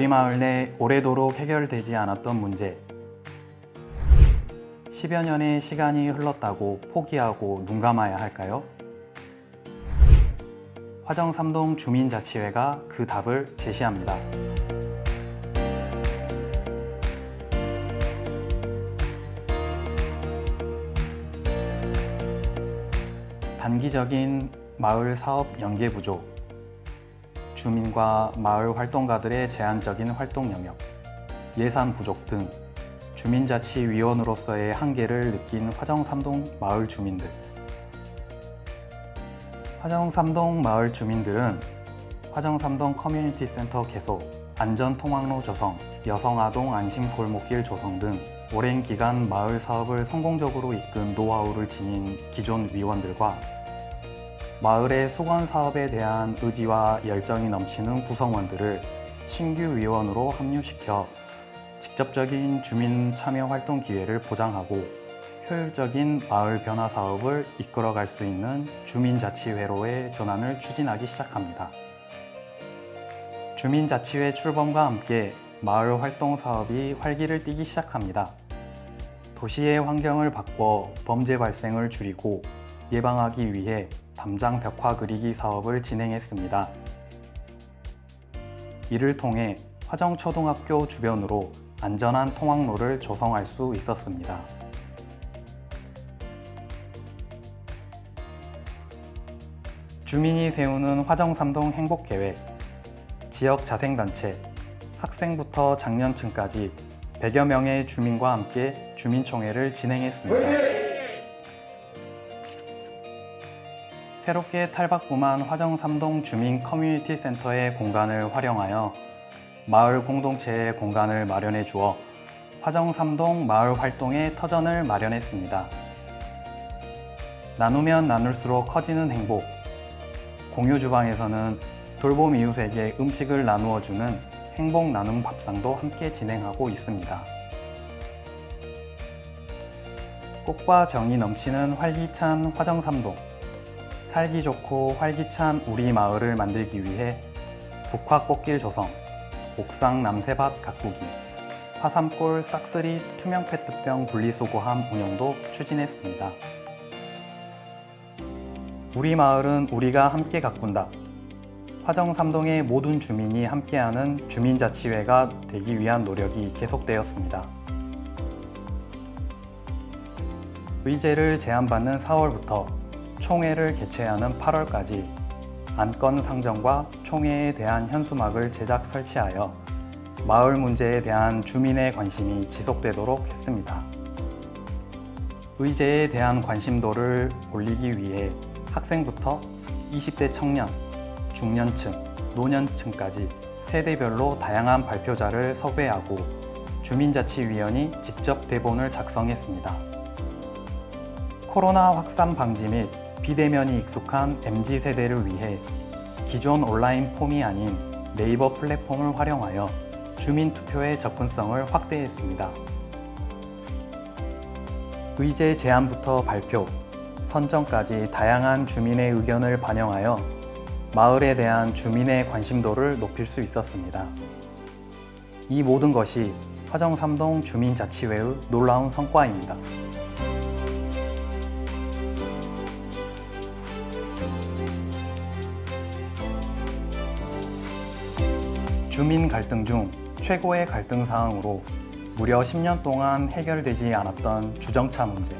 우리 마을 내 오래도록 해결되지 않았던 문제. 10여 년의 시간이 흘렀다고 포기하고 눈 감아야 할까요? 화정 3동 주민자치회가 그 답을 제시합니다. 단기적인 마을 사업 연계 부족, 주민과 마을 활동가들의 제한적인 활동 영역, 예산 부족 등 주민자치위원으로서의 한계를 느낀 화정 3동 마을 주민들. 화정 3동 마을 주민들은 화정 3동 커뮤니티 센터 개소, 안전 통학로 조성, 여성아동 안심 골목길 조성 등 오랜 기간 마을 사업을 성공적으로 이끈 노하우를 지닌 기존 위원들과 마을의 수건 사업에 대한 의지와 열정이 넘치는 구성원들을 신규 위원으로 합류시켜 직접적인 주민 참여 활동 기회를 보장하고 효율적인 마을 변화 사업을 이끌어갈 수 있는 주민자치회로의 전환을 추진하기 시작합니다. 주민자치회 출범과 함께 마을 활동 사업이 활기를 띠기 시작합니다. 도시의 환경을 바꿔 범죄 발생을 줄이고 예방하기 위해 담장 벽화 그리기 사업을 진행했습니다. 이를 통해 화정초등학교 주변으로 안전한 통학로를 조성할 수 있었습니다. 주민이 세우는 화정삼동 행복계획, 지역 자생단체, 학생부터 장년층까지 100여 명의 주민과 함께 주민총회를 진행했습니다. 새롭게 탈바꿈한 화정 3동 주민 커뮤니티 센터의 공간을 활용하여 마을 공동체의 공간을 마련해 주어 화정 3동 마을 활동의 터전을 마련했습니다. 나누면 나눌수록 커지는 행복. 공유 주방에서는 돌봄 이웃에게 음식을 나누어 주는 행복 나눔 밥상도 함께 진행하고 있습니다. 꽃과 정이 넘치는 활기찬 화정 3동. 살기 좋고 활기찬 우리 마을을 만들기 위해 북화꽃길 조성, 옥상 남새밭 가꾸기, 화삼골 싹쓸이 투명 페트병 분리수거함 운영도 추진했습니다. 우리 마을은 우리가 함께 가꾼다. 화정 3동의 모든 주민이 함께하는 주민자치회가 되기 위한 노력이 계속되었습니다. 의제를 제안받는 4월부터 총회를 개최하는 8월까지 안건 상정과 총회에 대한 현수막을 제작 설치하여 마을 문제에 대한 주민의 관심이 지속되도록 했습니다. 의제에 대한 관심도를 올리기 위해 학생부터 20대 청년, 중년층, 노년층까지 세대별로 다양한 발표자를 섭외하고 주민자치위원이 직접 대본을 작성했습니다. 코로나 확산 방지 및 비대면이 익숙한 MZ 세대를 위해 기존 온라인 폼이 아닌 네이버 플랫폼을 활용하여 주민 투표의 접근성을 확대했습니다. 의제 제안부터 발표, 선정까지 다양한 주민의 의견을 반영하여 마을에 대한 주민의 관심도를 높일 수 있었습니다. 이 모든 것이 화정 3동 주민자치회의 놀라운 성과입니다. 주민 갈등 중 최고의 갈등 사항으로 무려 10년 동안 해결되지 않았던 주정차 문제.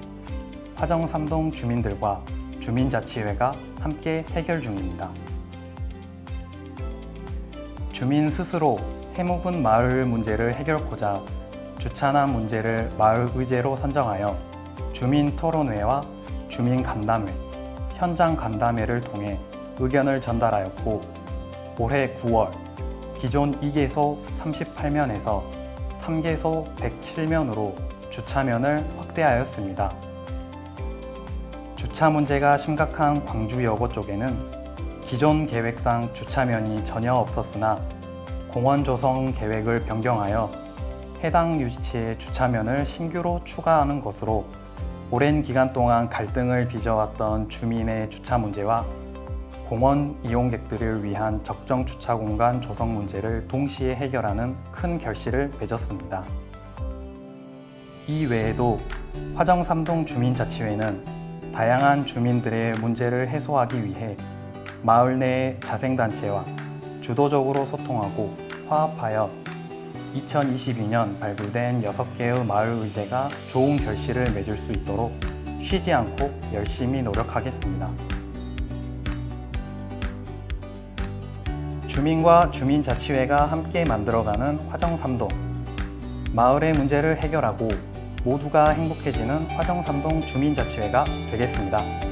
화정 3동 주민들과 주민자치회가 함께 해결 중입니다. 주민 스스로 해묵은 마을 문제를 해결하고자 주차난 문제를 마을 의제로 선정하여 주민 토론회와 주민 간담회, 현장 간담회를 통해 의견을 전달하였고 올해 9월 기존 2개소 38면에서 3개소 107면으로 주차면을 확대하였습니다. 주차 문제가 심각한 광주여고 쪽에는 기존 계획상 주차면이 전혀 없었으나 공원 조성 계획을 변경하여 해당 유지치의 주차면을 신규로 추가하는 것으로 오랜 기간 동안 갈등을 빚어왔던 주민의 주차 문제와 공원 이용객들을 위한 적정 주차 공간 조성 문제를 동시에 해결하는 큰 결실을 맺었습니다. 이 외에도 화정 3동 주민자치회는 다양한 주민들의 문제를 해소하기 위해 마을 내 자생단체와 주도적으로 소통하고 화합하여 2022년 발굴된 6개의 마을 의제가 좋은 결실을 맺을 수 있도록 쉬지 않고 열심히 노력하겠습니다. 주민과 주민자치회가 함께 만들어가는 화정 3동. 마을의 문제를 해결하고 모두가 행복해지는 화정 3동 주민자치회가 되겠습니다.